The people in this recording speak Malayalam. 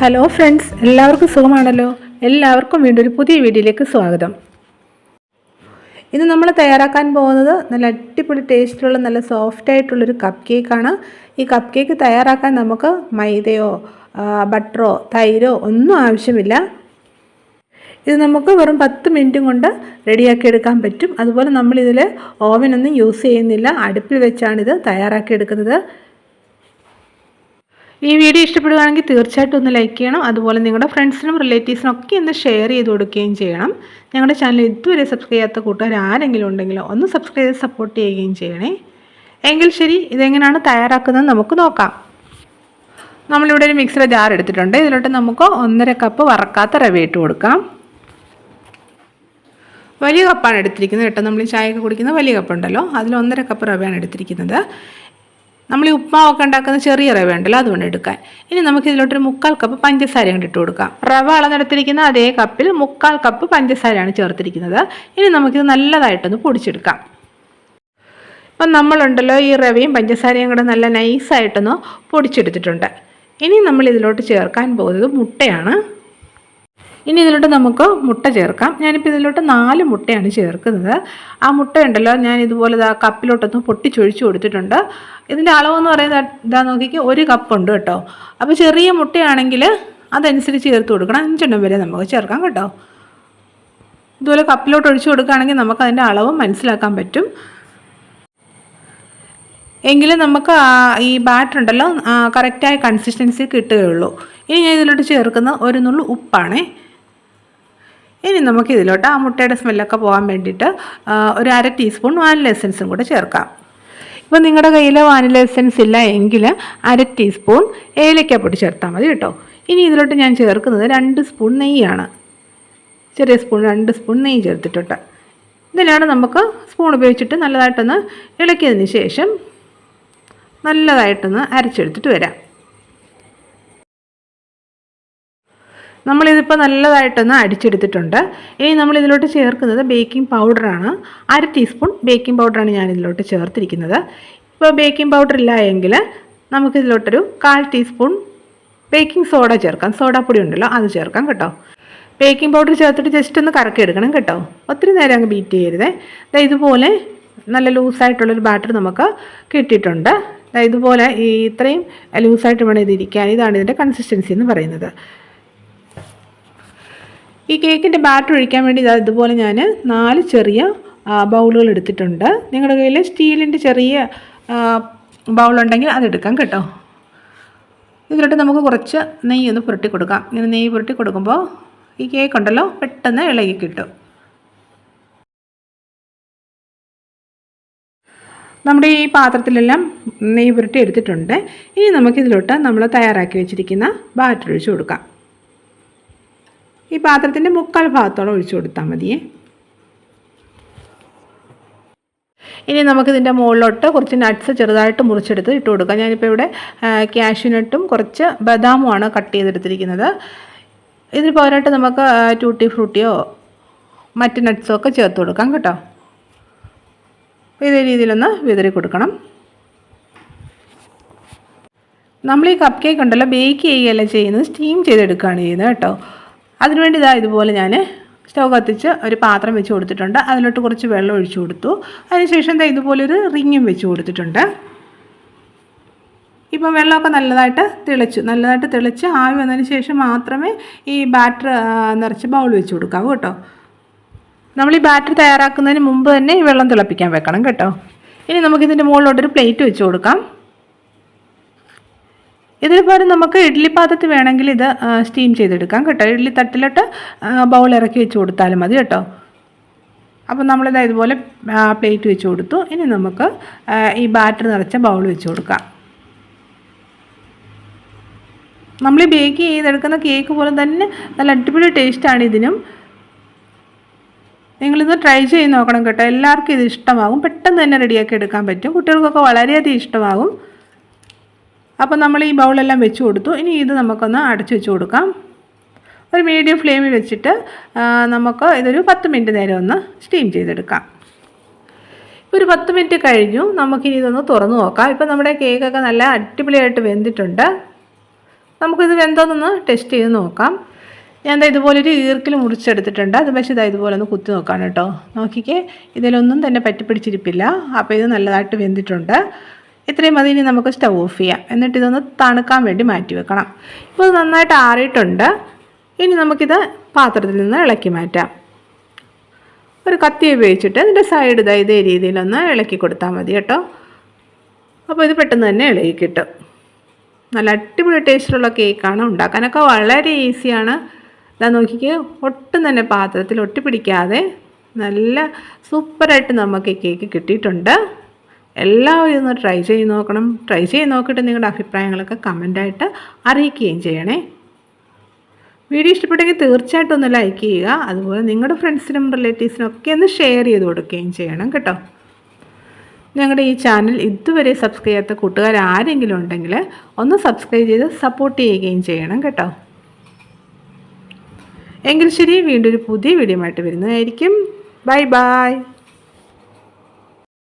ഹലോ ഫ്രണ്ട്സ് എല്ലാവർക്കും സുഖമാണല്ലോ? എല്ലാവർക്കും വീണ്ടും ഒരു പുതിയ വീഡിയോയിലേക്ക് സ്വാഗതം. ഇന്ന് നമ്മൾ തയ്യാറാക്കാൻ പോകുന്നത് നല്ല അടിപൊളി ടേസ്റ്റിലുള്ള നല്ല സോഫ്റ്റ് ആയിട്ടുള്ളൊരു കപ്പ് കേക്കാണ് ഈ കപ്പ് കേക്ക് തയ്യാറാക്കാൻ നമുക്ക് മൈദയോ ബട്ടറോ തൈരോ ഒന്നും ആവശ്യമില്ല. ഇത് നമുക്ക് വെറും പത്ത് മിനിറ്റും കൊണ്ട് റെഡിയാക്കി എടുക്കാൻ പറ്റും. അതുപോലെ നമ്മളിതിൽ ഓവനൊന്നും യൂസ് ചെയ്യുന്നില്ല. അടുപ്പിൽ വെച്ചാണിത് തയ്യാറാക്കി എടുക്കുന്നത്. ഈ വീഡിയോ ഇഷ്ടപ്പെടുകയാണെങ്കിൽ തീർച്ചയായിട്ടും ഒന്ന് ലൈക്ക് ചെയ്യണം. അതുപോലെ നിങ്ങളുടെ ഫ്രണ്ട്സിനും റിലേറ്റീവ്സിനും ഒക്കെ ഒന്ന് ഷെയർ ചെയ്ത് കൊടുക്കുകയും ചെയ്യണം. ഞങ്ങളുടെ ചാനൽ ഇതുവരെ സബ്സ്ക്രൈബ് ചെയ്യാത്ത കൂട്ടുകാർ ആരെങ്കിലും ഉണ്ടെങ്കിലോ ഒന്ന് സബ്സ്ക്രൈബ് ചെയ്ത് സപ്പോർട്ട് ചെയ്യുകയും ചെയ്യണേ. എങ്കിൽ ശരി ഇതെങ്ങനെയാണ് തയ്യാറാക്കുന്നത് നമുക്ക് നോക്കാം. നമ്മളിവിടെ ഒരു മിക്സിയുടെ ജാർ എടുത്തിട്ടുണ്ട്. ഇതിലോട്ട് നമുക്ക് ഒന്നര കപ്പ് വറക്കാത്ത റവ ഇട്ട് കൊടുക്കാം. വലിയ കപ്പാണ് എടുത്തിരിക്കുന്നത് കേട്ടോ. നമ്മൾ ചായയൊക്കെ കുടിക്കുന്ന വലിയ കപ്പുണ്ടല്ലോ അതിൽ ഒന്നര കപ്പ് റവയാണ് എടുത്തിരിക്കുന്നത്. നമ്മൾ ഈ ഉപ്മാവൊക്കെ ഉണ്ടാക്കുന്ന ചെറിയ റവ ഉണ്ടല്ലോ അതുകൊണ്ട് എടുക്കാൻ. ഇനി നമുക്ക് ഇതിലോട്ടൊരു മുക്കാൽ കപ്പ് പഞ്ചസാര കൊണ്ട് ഇട്ട് കൊടുക്കാം. റവ അളന്നെടുത്തിരിക്കുന്ന അതേ കപ്പിൽ മുക്കാൽ കപ്പ് പഞ്ചസാരയാണ് ചേർത്തിരിക്കുന്നത്. ഇനി നമുക്കിത് നല്ലതായിട്ടൊന്ന് പൊടിച്ചെടുക്കാം. ഇപ്പം നമ്മളുണ്ടല്ലോ ഈ റവയും പഞ്ചസാരയും കൂടെ നല്ല നൈസായിട്ടൊന്ന് പൊടിച്ചെടുത്തിട്ടുണ്ട്. ഇനി നമ്മൾ ഇതിലോട്ട് ചേർക്കാൻ പോകുന്നത് മുട്ടയാണ്. ഇനി ഇതിലോട്ട് നമുക്ക് മുട്ട ചേർക്കാം. ഞാനിപ്പോൾ ഇതിലോട്ട് നാല് മുട്ടയാണ് ചേർക്കുന്നത്. ആ മുട്ട ഉണ്ടല്ലോ ഞാൻ ഇതുപോലെ ആ കപ്പിലോട്ടൊന്ന് പൊട്ടിച്ചൊഴിച്ചു കൊടുത്തിട്ടുണ്ട്. ഇതിന്റെ അളവെന്ന് പറയുന്നത് ഇതാ നോക്കിക്ക് ഒരു കപ്പുണ്ട് കേട്ടോ. അപ്പോൾ ചെറിയ മുട്ടയാണെങ്കിൽ അതനുസരിച്ച് ചേർത്ത് കൊടുക്കണം. അഞ്ചെണ്ണം വരെ നമുക്ക് ചേർക്കാം കേട്ടോ. ഇതുപോലെ കപ്പിലോട്ട് ഒഴിച്ചു കൊടുക്കുകയാണെങ്കിൽ നമുക്ക് അതിന്റെ അളവ് മനസ്സിലാക്കാൻ പറ്റും. എങ്കിലും നമുക്ക് ഈ ബാറ്റർ ഉണ്ടല്ലോ കറക്റ്റായ കൺസിസ്റ്റൻസി കിട്ടുകയുള്ളൂ. ഇനി ഞാൻ ഇതിലോട്ട് ചേർക്കുന്ന ഒരു നുള്ളു ഉപ്പാണേ. ഇനി നമുക്ക് ഇതിലോട്ട് ആ മുട്ടയുടെ സ്മെല്ലൊക്കെ പോകാൻ വേണ്ടിയിട്ട് ഒരു അര ടീസ്പൂൺ വാനില എസൻസും കൂടെ ചേർക്കാം. ഇപ്പോൾ നിങ്ങളുടെ കയ്യിൽ വാനില എസൻസ് ഇല്ല എങ്കിൽ അര ടീസ്പൂൺ ഏലക്കാപ്പൊടി ചേർത്താൽ മതി കേട്ടോ. ഇനി ഇതിലോട്ട് ഞാൻ ചേർക്കുന്നത് രണ്ട് സ്പൂൺ നെയ്യാണ്. ചെറിയ സ്പൂൺ രണ്ട് സ്പൂൺ നെയ്യ് ചേർത്തിട്ടുണ്ട്. ഇതിലാണ് നമുക്ക് സ്പൂൺ ഉപയോഗിച്ചിട്ട് നല്ലതായിട്ടൊന്ന് ഇളക്കിയതിന് ശേഷം നല്ലതായിട്ടൊന്ന് അരച്ചെടുത്തിട്ട് വരാം. നമ്മളിതിപ്പോൾ നല്ലതായിട്ടൊന്ന് അടിച്ചെടുത്തിട്ടുണ്ട്. ഇനി നമ്മൾ ഇതിലോട്ട് ചേർക്കുന്നത് ബേക്കിംഗ് പൗഡറാണ്. അര ടീസ്പൂൺ ബേക്കിംഗ് പൗഡറാണ് ഞാൻ ഇതിലോട്ട് ചേർത്തിരിക്കുന്നത്. ഇപ്പോൾ ബേക്കിംഗ് പൗഡർ ഇല്ല എങ്കിൽ നമുക്കിതിലോട്ടൊരു കാൽ ടീസ്പൂൺ ബേക്കിംഗ് സോഡ ചേർക്കാം. സോഡാപ്പൊടി ഉണ്ടല്ലോ അത് ചേർക്കാം കേട്ടോ. ബേക്കിംഗ് പൗഡർ ചേർത്തിട്ട് ജസ്റ്റ് ഒന്ന് കറക്കി എടുക്കണം കേട്ടോ. ഒത്തിരി നേരം അങ്ങ് ബീറ്റ് ചെയ്യരുതേ. ഇതാ ഇതുപോലെ നല്ല ലൂസായിട്ടുള്ളൊരു ബാറ്റർ നമുക്ക് കിട്ടിയിട്ടുണ്ട്. ഇതുപോലെ ഈ ഇത്രയും ലൂസായിട്ട് വേണം ഇതിരിക്കാൻ. ഇതാണ് ഇതിന്റെ കൺസിസ്റ്റൻസി എന്ന് പറയുന്നത്. ഈ കേക്കിന്റെ ബാറ്റർ ഒഴിക്കാൻ വേണ്ടി ഇതാ ഇതുപോലെ ഞാൻ നാല് ചെറിയ ബൗളുകൾ എടുത്തിട്ടുണ്ട്. നിങ്ങളുടെ കയ്യിൽ സ്റ്റീലിന്റെ ചെറിയ ബൗളുണ്ടെങ്കിൽ അതെടുക്കാം കേട്ടോ. ഇതിലോട്ട് നമുക്ക് കുറച്ച് നെയ്യ് ഒന്ന് പുരട്ടി കൊടുക്കാം. ഇങ്ങനെ നെയ്യ് പുരട്ടി കൊടുക്കുമ്പോൾ ഈ കേക്ക് ഉണ്ടല്ലോ പെട്ടെന്ന് ഇളകി കിട്ടും. നമ്മുടെ ഈ പാത്രത്തിലെല്ലാം നെയ്യ് പുരട്ടി എടുത്തിട്ടുണ്ട്. ഇനി നമുക്കിതിലോട്ട് നമ്മൾ തയ്യാറാക്കി വെച്ചിരിക്കുന്ന ബാറ്റർ ഒഴിച്ച് കൊടുക്കാം. ഈ പാത്രത്തിന്റെ മുക്കാൽ ഭാഗത്തോളം ഒഴിച്ചു കൊടുത്താൽ മതിയേ. ഇനി നമുക്കിതിന്റെ മുകളിലോട്ട് കുറച്ച് നട്ട്സ് ചെറുതായിട്ട് മുറിച്ചെടുത്ത് ഇട്ട് കൊടുക്കാം. ഞാനിപ്പോൾ ഇവിടെ ക്യാഷ്യൂനട്ടും കുറച്ച് ബദാമുമാണ് കട്ട് ചെയ്തെടുത്തിരിക്കുന്നത്. ഇതിന് പകരമായിട്ട് നമുക്ക് ടൂട്ടി ഫ്രൂട്ടിയോ മറ്റ് നട്ട്സോ ഒക്കെ ചേർത്ത് കൊടുക്കാം കേട്ടോ. ഇതേ രീതിയിലൊന്ന് വിതറി കൊടുക്കണം. നമ്മൾ ഈ കപ്പ് കേക്ക് ഉണ്ടല്ലോ ബേക്ക് ചെയ്യുകയല്ല ചെയ്യുന്നത്? സ്റ്റീം ചെയ്തെടുക്കുകയാണ് ചെയ്യുന്നത് കേട്ടോ. അതിനുവേണ്ടി ഇതാ ഇതുപോലെ ഞാൻ സ്റ്റവ് കത്തിച്ച് ഒരു പാത്രം വെച്ച് കൊടുത്തിട്ടുണ്ട്. അതിലോട്ട് കുറച്ച് വെള്ളം ഒഴിച്ചു കൊടുത്തു. അതിനുശേഷം ഇതാ ഇതുപോലൊരു റിങ്ങും വെച്ച് കൊടുത്തിട്ടുണ്ട്. ഇപ്പം വെള്ളമൊക്കെ നല്ലതായിട്ട് തിളച്ചു. നല്ലതായിട്ട് തിളച്ച് ആവി വന്നതിന് ശേഷം മാത്രമേ ഈ ബാറ്റർ നിറച്ച് ബൗൾ വെച്ച് കൊടുക്കാവൂ കേട്ടോ. നമ്മൾ ഈ ബാറ്റർ തയ്യാറാക്കുന്നതിന് മുമ്പ് തന്നെ ഈ വെള്ളം തിളപ്പിക്കാൻ വെക്കണം കേട്ടോ. ഇനി നമുക്കിതിന്റെ മുകളിലോട്ടൊരു പ്ലേറ്റ് വെച്ച് കൊടുക്കാം. ഇതിന് നമുക്ക് ഇഡ്ഡലി പാത്രത്തിൽ വേണമെങ്കിൽ ഇത് സ്റ്റീം ചെയ്തെടുക്കാം കേട്ടോ. ഇഡ്ഡലി തട്ടിലോട്ട് ബൗൾ ഇറക്കി വെച്ച് കൊടുത്താലും മതി കേട്ടോ. അപ്പം നമ്മളിത് ഇതുപോലെ പ്ലേറ്റ് വെച്ച് കൊടുത്തു. ഇനി നമുക്ക് ഈ ബാറ്റർ നിറച്ച ബൗൾ വെച്ച് കൊടുക്കാം. നമ്മൾ ഈ ബേക്ക് ചെയ്തെടുക്കുന്ന കേക്ക് പോലെ തന്നെ നല്ല അടിപൊളി ടേസ്റ്റാണ് ഇതിനും. നിങ്ങളിത് ട്രൈ ചെയ്ത് നോക്കണം കേട്ടോ. എല്ലാവർക്കും ഇത് ഇഷ്ടമാകും. പെട്ടെന്ന് തന്നെ റെഡിയാക്കി എടുക്കാൻ പറ്റും. കുട്ടികൾക്കൊക്കെ വളരെയധികം ഇഷ്ടമാകും. അപ്പോൾ നമ്മൾ ഈ ബൗളെല്ലാം വെച്ച് കൊടുത്തു. ഇനി ഇത് നമുക്കൊന്ന് അടച്ചു വെച്ച് കൊടുക്കാം. ഒരു മീഡിയം ഫ്ലെയിമിൽ വെച്ചിട്ട് നമുക്ക് ഇതൊരു പത്ത് മിനിറ്റ് നേരം ഒന്ന് സ്റ്റീം ചെയ്തെടുക്കാം. ഒരു പത്ത് മിനിറ്റ് കഴിഞ്ഞു. നമുക്കിനി ഇതൊന്ന് തുറന്നു നോക്കാം. ഇപ്പം നമ്മുടെ കേക്കൊക്കെ നല്ല അടിപൊളിയായിട്ട് വെന്തിട്ടുണ്ട്. നമുക്കിത് വെന്തോന്നൊന്ന് ടെസ്റ്റ് ചെയ്ത് നോക്കാം. ഞാൻ ഇതുപോലൊരു ഈർക്കിൽ മുറിച്ചെടുത്തിട്ടുണ്ട്. അത് പക്ഷേ ഇതാ ഇതുപോലെ ഒന്ന് കുത്തി നോക്കാം കേട്ടോ. നോക്കിക്കേ ഇതിലൊന്നും തന്നെ പറ്റിപ്പിടിച്ചിരിപ്പില്ല. അപ്പോൾ ഇത് നല്ലതായിട്ട് വെന്തിട്ടുണ്ട്. ഇത്രയും മതി ഇനി നമുക്ക് സ്റ്റൗ ഓഫ് ചെയ്യാം. എന്നിട്ട് ഇതൊന്ന് തണുക്കാൻ വേണ്ടി മാറ്റി വെക്കണം. ഇപ്പോൾ നന്നായിട്ട് ആറിയിട്ടുണ്ട്. ഇനി നമുക്കിത് പാത്രത്തിൽ നിന്ന് ഇളക്കി മാറ്റാം. ഒരു കത്തി ഉപയോഗിച്ചിട്ട് ഇതിന്റെ സൈഡ് ഇതാ ഇതേ രീതിയിലൊന്ന് ഇളക്കി കൊടുത്താൽ മതി കേട്ടോ. അപ്പോൾ ഇത് പെട്ടെന്ന് തന്നെ ഇളകി കിട്ടും. നല്ല അടിപൊളി ടേസ്റ്റിലുള്ള കേക്കാണ് ഉണ്ടാക്കാനൊക്കെ വളരെ ഈസിയാണ് ഇതാ നോക്കിക്ക് ഒട്ടും തന്നെ പാത്രത്തിൽ ഒട്ടിപ്പിടിക്കാതെ നല്ല സൂപ്പറായിട്ട് നമുക്ക് കേക്ക് കിട്ടിയിട്ടുണ്ട്. എല്ലാവരും ഒന്ന് ട്രൈ ചെയ്ത് നോക്കണം. ട്രൈ ചെയ്ത് നോക്കിയിട്ട് നിങ്ങളുടെ അഭിപ്രായങ്ങളൊക്കെ കമന്റായിട്ട് അറിയിക്കുകയും ചെയ്യണേ. വീഡിയോ ഇഷ്ടപ്പെട്ടെങ്കിൽ തീർച്ചയായിട്ടും ഒന്ന് ലൈക്ക് ചെയ്യുക. അതുപോലെ നിങ്ങളുടെ ഫ്രണ്ട്സിനും റിലേറ്റീവ്സിനും ഒക്കെ ഒന്ന് ഷെയർ ചെയ്ത് കൊടുക്കുകയും ചെയ്യണം കേട്ടോ. ഞങ്ങളുടെ ഈ ചാനൽ ഇതുവരെ സബ്സ്ക്രൈബ് ചെയ്യാത്ത കൂട്ടുകാർ ആരെങ്കിലും ഉണ്ടെങ്കിൽ ഒന്ന് സബ്സ്ക്രൈബ് ചെയ്ത് സപ്പോർട്ട് ചെയ്യുകയും ചെയ്യണം കേട്ടോ. എങ്കിൽ ശരി വീണ്ടും ഒരു പുതിയ വീഡിയോ ആയിട്ട് വരുന്നതായിരിക്കും. Bye bye